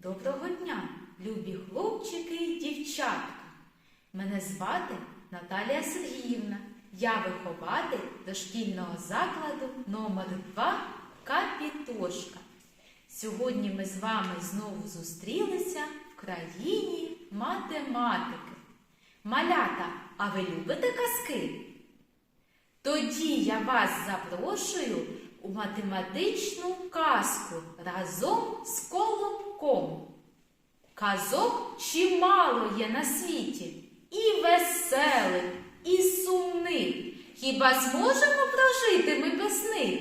Доброго дня, любі хлопчики і дівчатка. Мене звати Наталія Сергіївна. Я вихователь дошкільного закладу номер 2 Капітошка. Сьогодні ми з вами знову зустрілися в країні математики. Малята, а ви любите казки? Тоді я вас запрошую у математичну казку разом з Колобком. Казок чимало є на світі, і веселих, і сумних. Хіба зможемо прожити ми без них?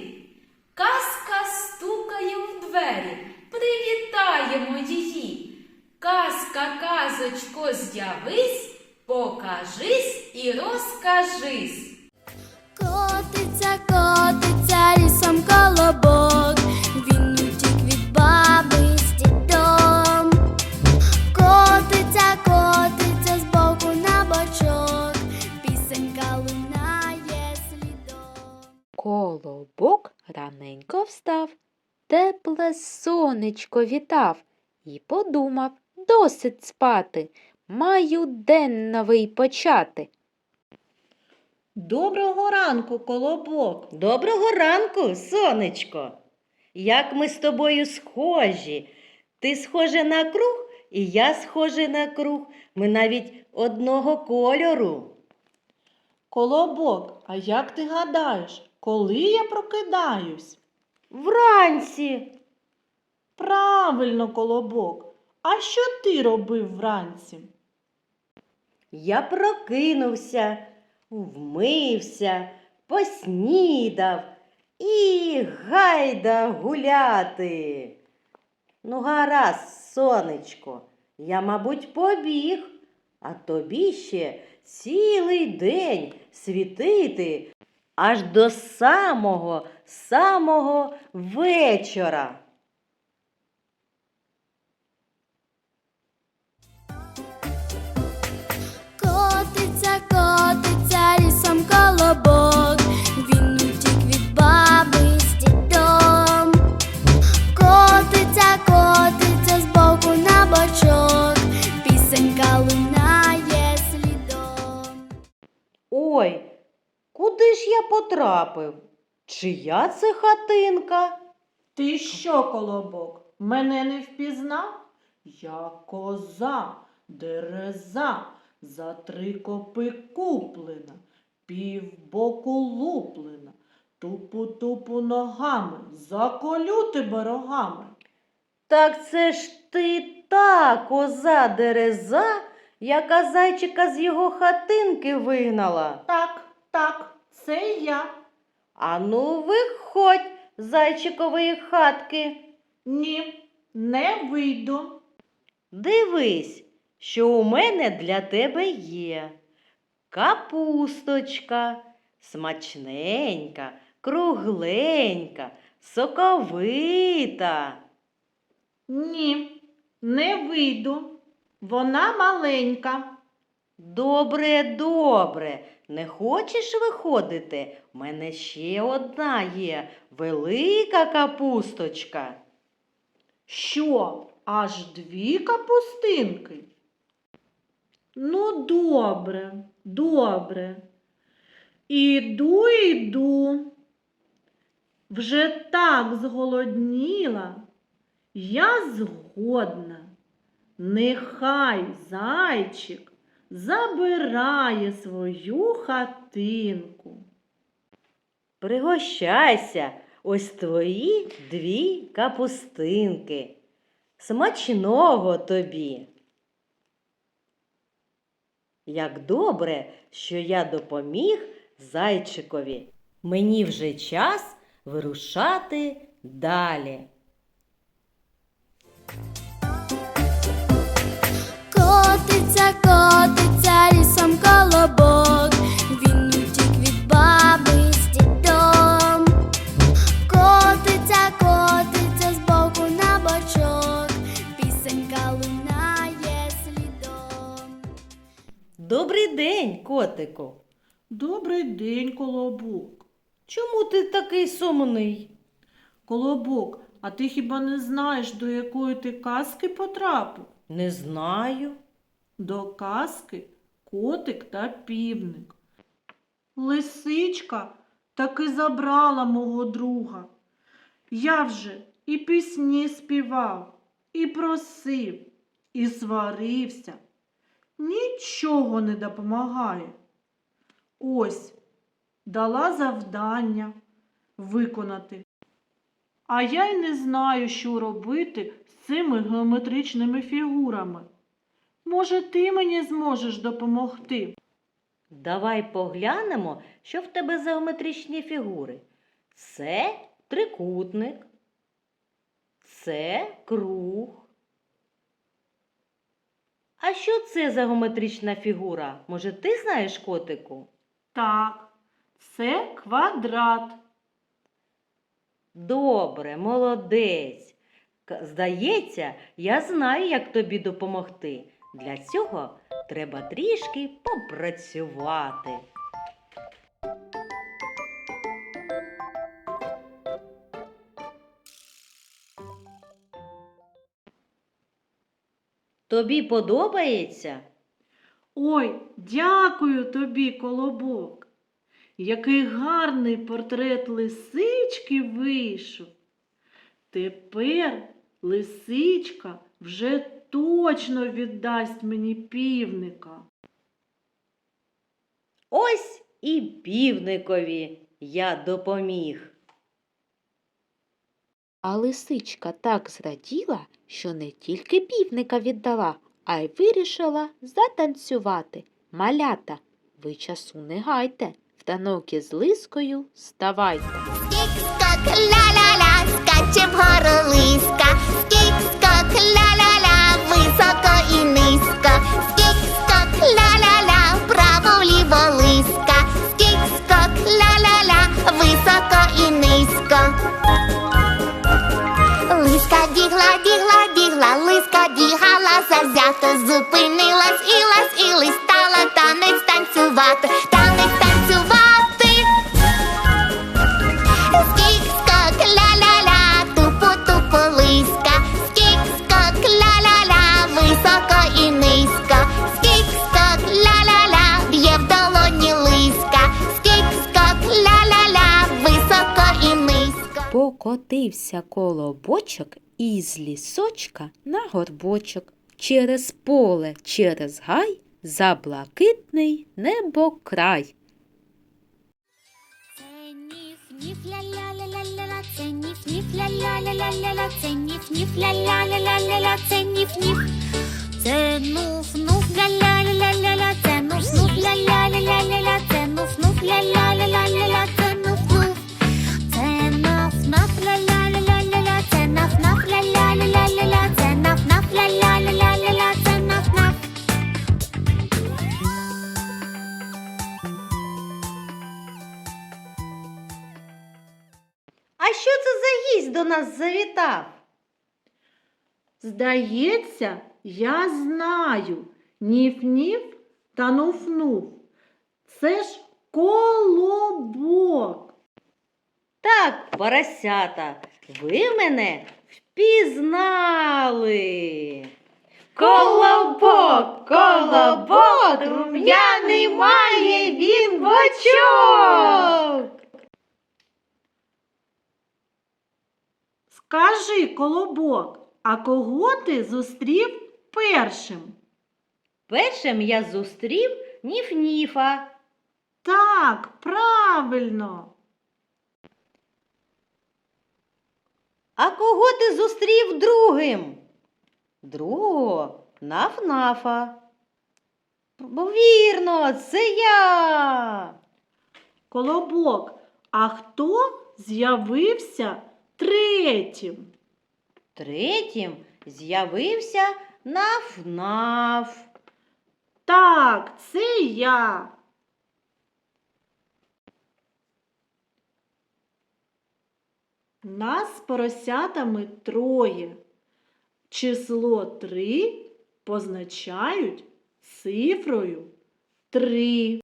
Казка стукає в двері, привітаємо її. Казка, казочко, з'явись, покажись і розкажись. Котиться, котиться лісом колобок, Колобок раненько встав, тепле сонечко вітав і подумав досить спати, маю день новий почати. Доброго ранку, колобок. Доброго ранку, сонечко. Як ми з тобою схожі. Ти схожа на круг, і я схожа на круг. Ми навіть одного кольору. Колобок, а як ти гадаєш, коли я прокидаюсь? Вранці. Правильно, колобок. А що ти робив вранці? Я прокинувся, вмився, поснідав і гайда гуляти. Ну, гаразд, сонечко, я, мабуть, побіг, а тобі ще цілий день світити аж до самого, самого вечора. Потрапив? Чия це хатинка? Ти що, колобок, мене не впізнав? Я коза, дереза, за три копи куплена, півбоку луплена, тупу-тупу ногами, заколю тебе рогами. Так це ж ти та коза дереза, яка зайчика з його хатинки вигнала. Так, так, це я. Ану, виходь з зайчикової хатки. Ні, не вийду. Дивись, що у мене для тебе є. Капусточка, смачненька, кругленька, соковита. Ні, не вийду. Вона маленька. Добре, добре. Не хочеш виходити? У мене ще одна є велика капусточка. Що, аж дві капустинки? Ну, добре, добре. Іду, іду. Вже так зголодніла. Я згодна. Нехай зайчик забирає свою хатинку. Пригощайся, ось твої дві капустинки. Смачного тобі. Як добре, що я допоміг зайчикові. Мені вже час вирушати далі. Котиться, котиться лісом колобок, він утік від баби з дідом. Котиться, котиться з боку на бочок, пісенька лунає слідом. Добрий день, котику. Добрий день, колобок. Чому ти такий сумний? Колобок, а ти хіба не знаєш, до якої ти казки потрапив? Не знаю. До казки котик та півник. Лисичка таки забрала мого друга. Я вже і пісні співав, і просив, і сварився. Нічого не допомагає. Ось дала завдання виконати. А я й не знаю, що робити з цими геометричними фігурами. Може, ти мені зможеш допомогти? Давай поглянемо, що в тебе за геометричні фігури. Це трикутник, це круг. А що це за геометрична фігура? Може, ти знаєш котику? Так, це квадрат. Добре, молодець. Здається, я знаю, як тобі допомогти. Для цього треба трішки попрацювати. Тобі подобається? Ой, дякую тобі, колобок. Який гарний портрет лисички вийшов. Тепер лисичка вже точно віддасть мені півника. Ось і півникові я допоміг. А лисичка так зраділа, що не тільки півника віддала, а й вирішила затанцювати. Малята, ви часу не гайте, в танок з лискою ставайте. Скік-скок, ля-ля-ля, скаче вгору лиска. Низько. Скік-скок, ля-ля-ля, право вліво лиска. Скік-скок, ля-ля-ля, високо і низько. Лиска бігла, бігла, бігла, лиска бігала завзято, зупинилась і лась, і листала танець танцювати. Низько. Покотився колобочок із лісочка на горбочок, через поле, через гай, за блакитний небокрай. Це ніф-ніф ля-ля-ля-ля-ля-ля, це ніф-ніф ля-ля-ля-ля-ля-ля, це ніф-ніф ля-ля-ля-ля-ля-ля, це ніф-ніф. Це нуф-нуф А що це за гість до нас завітав? Здається, я знаю ніф-ніф та нуф-нуф. Це ж колобок. Так, поросята, ви мене впізнали. Колобок, колобок, рум'яний має він бочок. Скажи, колобок, а кого ти зустрів першим? Першим я зустрів Ніф-Ніфа. Так, правильно. А кого ти зустрів другим? Другого Наф-Нафа. Бо Вірно, це я. Колобок, а хто з'явився третім? Третім з'явився Наф-Наф. Так, це я. Нас з поросятами троє. Число три позначають цифрою три.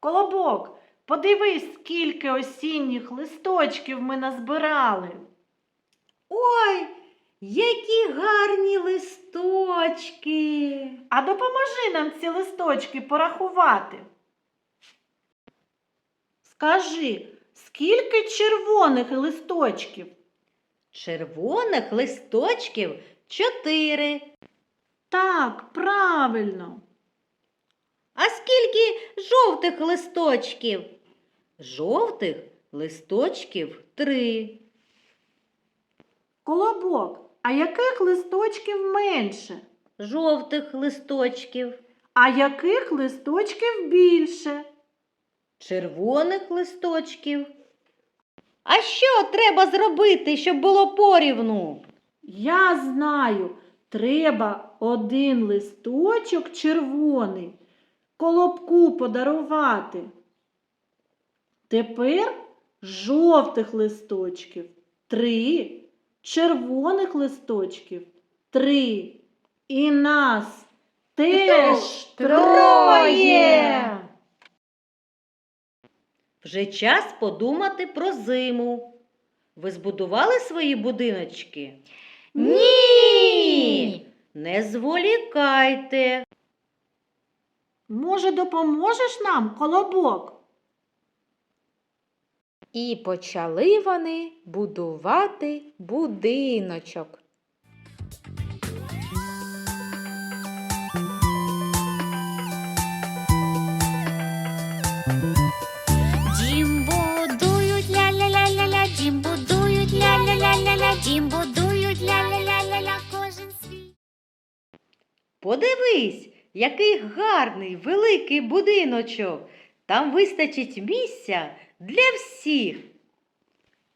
Колобок, подивись, скільки осінніх листочків ми назбирали. Ой, які гарні листочки. А допоможи нам ці листочки порахувати. Скажи, скільки червоних листочків? Червоних листочків чотири. Так, правильно. А скільки жовтих листочків? Жовтих листочків три. Колобок, а яких листочків менше? Жовтих листочків, А яких листочків більше? червоних листочків. А що треба зробити, щоб було порівну? Я знаю, треба один листочок червоний колобку подарувати. Тепер жовтих листочків три, червоних листочків три. І нас теж троє. Вже час подумати про зиму. Ви збудували свої будиночки? Ні! Не зволікайте. Може, допоможеш нам, колобок? І почали вони будувати будиночок. Дім будують ля-ля-ля-ля-ля, дім будують ля-ля-ля-ля-ля, дім будують ля-ля-ля-ля-ля, кожен свій. Подивись, який гарний великий будиночок. Там вистачить місця для всіх.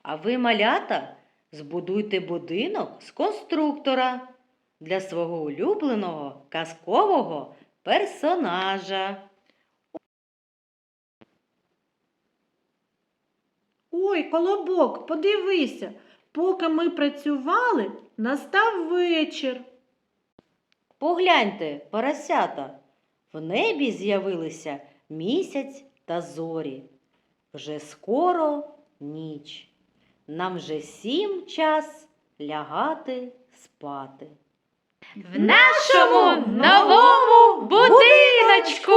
А ви, малята, збудуйте будинок з конструктора для свого улюбленого казкового персонажа. Ой, колобок, подивися, поки ми працювали, настав вечір. Погляньте, поросята, в небі з'явилися місяць та зорі. Вже скоро ніч. Нам вже сім час лягати спати. В нашому новому будиночку!